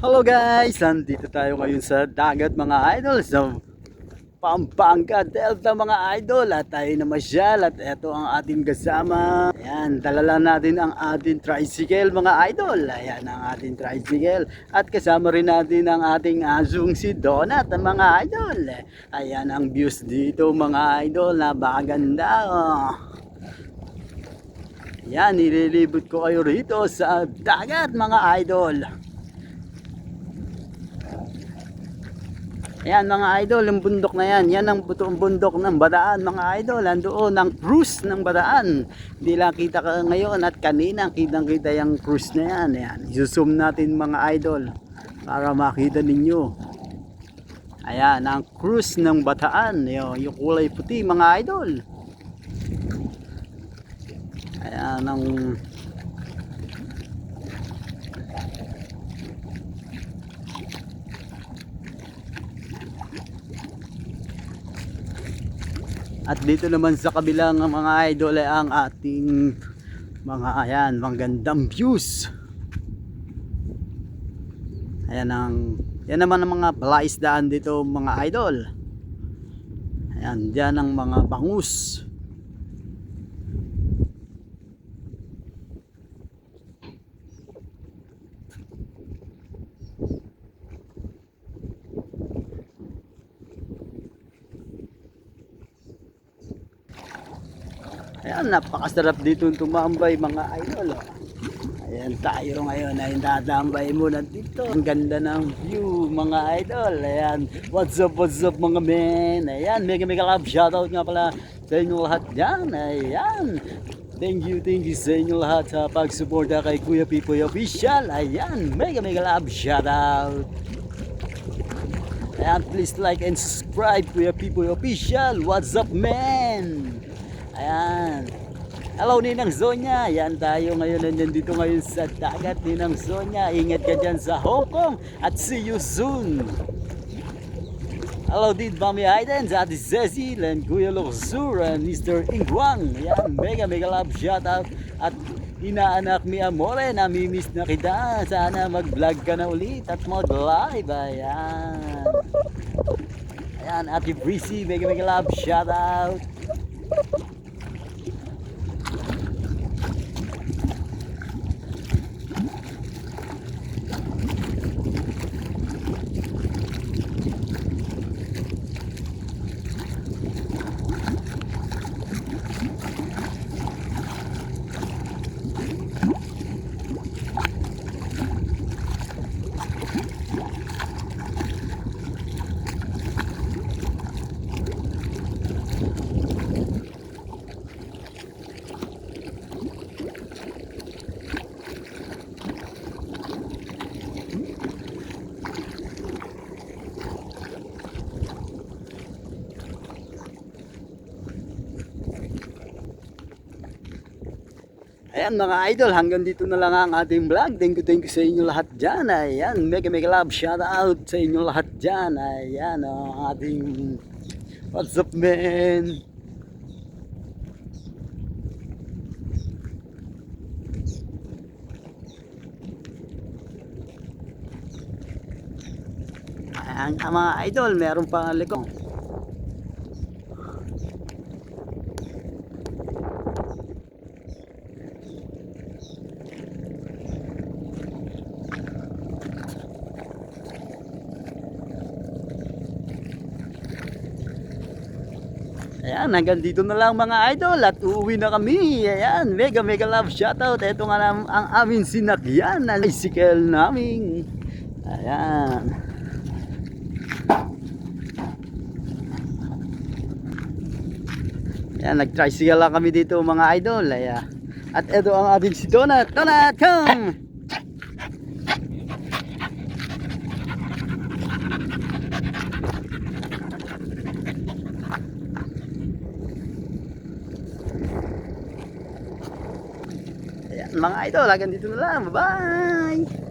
Hello guys! Nandito tayo ngayon sa dagat mga idol. Sa Pampanga Delta mga idol. At tayo na masyal. At ito ang ating kasama. Ayan dala lang natin ang ating tricycle mga idol. Ayan ang ating tricycle. At kasama rin natin ang ating asong si Donat mga idol. Ayan ang views dito mga idol. Napakaganda oh. Yan, nililibot ko kayo rito sa dagat mga idol. Ayan mga idol, yung bundok na yan, yan ang butoong bundok ng Badaan mga idol. Andoon ang cruise ng Badaan. Hindi lang kita ka ngayon at kanina kitang kita yung cruise na yan. Ayan, isusum natin mga idol para makita ninyo. Ayan, ang cruise ng Bataan. Yung, yung kulay puti mga idol. Ayan ang At dito naman sa kabilang mga idol ay ang ating mga ayan, magandang views. Ayan ang yan naman ang mga palaisdaan dito mga idol. Ayan, diyan ang mga bangus. Ayan, napakasarap dito tumambay mga idol. Oh. Ayan tayo ngayon ay dadambay muna dito. Ang ganda ng view mga idol. Ayan, what's up, what's up mga men. Ayan, mega mega love shoutout nga pala sa inyo lahat dyan. Ayan. Thank you, thank you sa inyo lahat sa pagsuporta kay Kuya Pipoy Official. Ayan, mega mega love shoutout. Ayan, please like and subscribe Kuya Pipoy Official. What's up, man? Ayan. Hello, Ninang Zonya. Ayan tayo ngayon. Nandyan dito ngayon sa dagat, Ninang Zonya. Ingat ka dyan sa Hong Kong. At see you soon. Hello, din Mami Aiden, Ate Cecil, and Kuya Loksur, and Mr. Ingwang. Ayan, mega mega love shoutout. At inaanak mi Amore, namimiss na kita. Sana mag-vlog ka na ulit at mag-live. Ayan. Ayan, Ate Breezy, mega mega love shoutout. Ayan mga idol, hanggang dito na lang ang ating vlog. Thank you, thank you sa inyo lahat dyan. Ayan, mega mega love, shout out sa inyo lahat dyan. Ayan, ang ating what's up man. Ang mga idol, meron pang likong. Ayan, hanggang dito na lang mga idol at uuwi na kami. Ayan, mega mega love shoutout. Ito nga nam- ang aming sinakyan na bicycle namin. Ayan. Ayan, nag-tricycle lang kami dito mga idol. Ayan. At ito ang ating si Donat. Donat, come! Mga idol, hanggang dito na lang. Bye-bye!